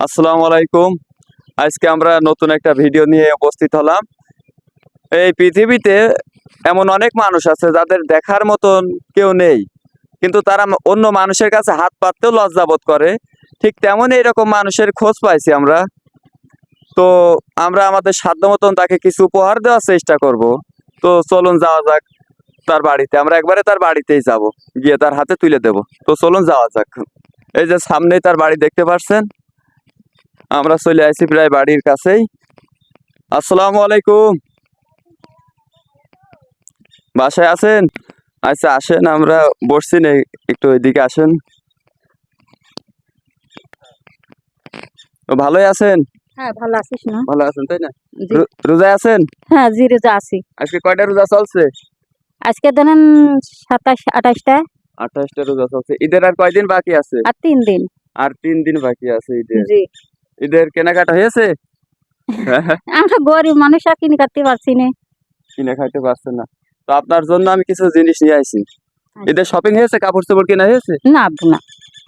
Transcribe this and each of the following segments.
আসসালামু আলাইকুম। আজকে আমরা নতুন একটা ভিডিও নিয়ে উপস্থিত হলাম। এই পৃথিবীতে এমন অনেক মানুষ আছে যাদের দেখার মতন কেউ নেই, কিন্তু তারা অন্য মানুষের কাছে হাত পাততেও লজ্জাবোধ করে। ঠিক তেমন এইরকম মানুষের খোঁজ পাইছি আমরা। তো আমরা আমাদের সাধ্য মতন তাকে কিছু উপহার দেওয়ার চেষ্টা করব। তো চলুন যাওয়া যাক তার বাড়িতে। আমরা একবারে তার বাড়িতেই যাব। গিয়ে তার হাতে তুলে দেব। তো চলুন যাওয়া যাক। এই যে সামনেই তার বাড়ি দেখতে পাচ্ছেন আমরা চলে আসি প্রায় বাড়ির কাছেই। আসসালামু আলাইকুম। বাসায় আছেন? আচ্ছা আসেন আমরা বসছি না একটু ওইদিকে আসেন। ভালোই আছেন? হ্যাঁ ভালো আছিস না ভালো আছেন তাই না? জি। রো- রোজায় আছেন? হ্যাঁ জি রোজা আছি। আজকে কয়টা রোজা চলছে? আজকে ধরেন সাতাশ আঠাশটা। আঠাশটা রোজা চলছে। ঈদের আর কয়দিন বাকি আছে? আর তিন দিন। আর তিন দিন বাকি আছে ঈদের। জি। ঈদের কেনাকাটা হয়েছে? আমরা গরিব মানুষ আর কিনে কাটতে পারছি না। কিনে খাইতে পারছেন না। তো আপনার জন্য আমি কিছু জিনিস নিয়ে আসি ঈদের শপিং হয়েছে? কাপড় চোপড় কেনা হয়েছে? না আব্বু না।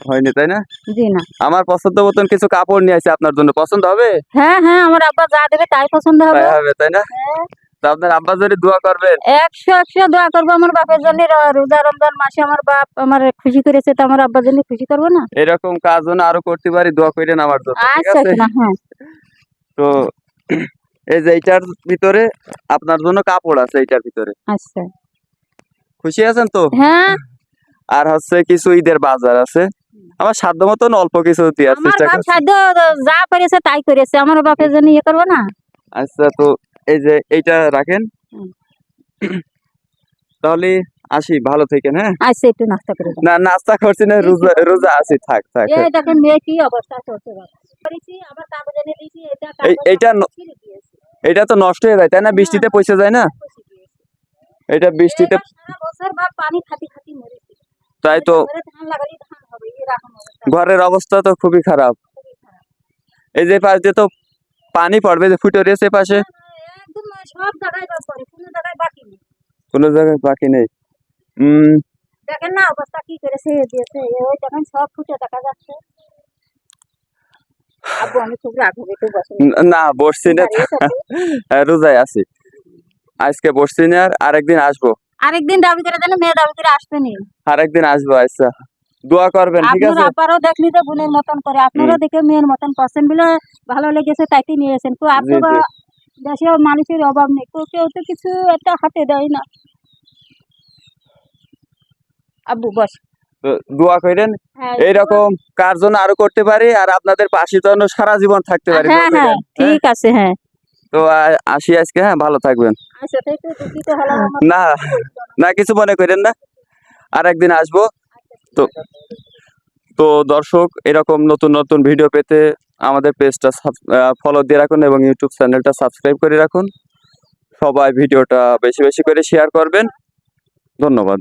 হয়নি তাই না? জি না। আমার পছন্দ মতন কিছু কাপড় নিয়ে আসি আপনার জন্য। পছন্দ হবে? হ্যাঁ হ্যাঁ আমার আব্বা যা দেবে তাই পছন্দ হবে। তাই হবে তাই না? হ্যাঁ, আপনার আব্বা যদি দোয়া করবেন? একশো একশো দোয়া করব আমার বাপের জন্য। রোজা রমজান মাসে আমার বাপ আমার খুশি করেছে তো আমার আব্বার জন্য খুশি করব না? এরকম কাজ যেন আরও করতে পারি দোয়া করেন আমার জন্য ঠিক আচ্ছা আছে? হ্যাঁ। তো এই যে এইটার ভিতরে আপনার জন্য কাপড় আছে এইটার ভিতরে। আচ্ছা। খুশি আছেন তো? হ্যাঁ। আর হচ্ছে কিছু ঈদের বাজার আছে। আমার সাধ্য মতন অল্প কিছু দিয়ে চেষ্টা করছি। সাধ্য যা করেছে তাই করেছে আমার বাপের জন্য ইয়ে করব না? আচ্ছা তো এই যে এইটা রাখেন তাহলে আসি ভালো থেকেন হ্যাঁ আচ্ছা একটু নাস্তা করে না নাস্তা করছি না রোজা রোজা আছি থাক থাক। এই দেখেন মেয়ে কি অবস্থা করছে বাবা। করেছি, আবার কাগজ এনে দিয়েছি, এটা এইটা এটা তো নষ্ট হয়ে যায় তাই না বৃষ্টিতে পয়সা যায় না এটা বৃষ্টিতে বছর বাপ পানি খাতি খাতি মরেছে। তাই তো। ঘরের অবস্থা তো খুবই খারাপ। এই যে পাশ তো পানি পড়বে যে ফুটে রয়েছে পাশে একদম সব জায়গায় করে, কোনো জায়গায় বাকি নেই। কোনো জায়গায় বাকি নেই। উম দেখেন না অবস্থা কি করেছে দিয়েছে ওই দেখেন সব ফুটে দেখা যাচ্ছে। না বসছি না। থাকো। হ্যাঁ, রোজায় আছি। আজকে বসছি না আর আরেকদিন আসব। আরেকদিন দাবি করে দেন মেয়ে দাবি করে আসতে নি। আরেকদিন আসব আচ্ছা। দোয়া করবেন ঠিক আপনার আছে? আপারও দেখলি তো বোনের মতন করে আপনারও দেখে মেয়ের মতন করছেন বলে ভালো লেগেছে তাইতে নিয়েছেন। তো আপনি জি, জি। দেশে মানুষের অভাব নেই। কেউ তো কিছু একটা হাতে দেয় না। আব্বু বস। দোয়া করেন হ্যাঁ, এইরকম কার জন্য আরও করতে পারি আর আপনাদের পাশে যেন সারা জীবন থাকতে পারি। হ্যাঁ হ্যাঁ হ্যাঁ? ঠিক আছে হ্যাঁ। তো আসি আজকে হ্যাঁ ভালো থাকবেন। আচ্ছা না না কিছু মনে করেন না। আর একদিন আসব। তো তো দর্শক, এরকম নতুন নতুন ভিডিও পেতে আমাদের পেজটা ফলো দিয়ে রাখুন এবং ইউটিউব চ্যানেলটা সাবস্ক্রাইব করে রাখুন। সবাই ভিডিওটা বেশি বেশি করে শেয়ার করবেন। ধন্যবাদ।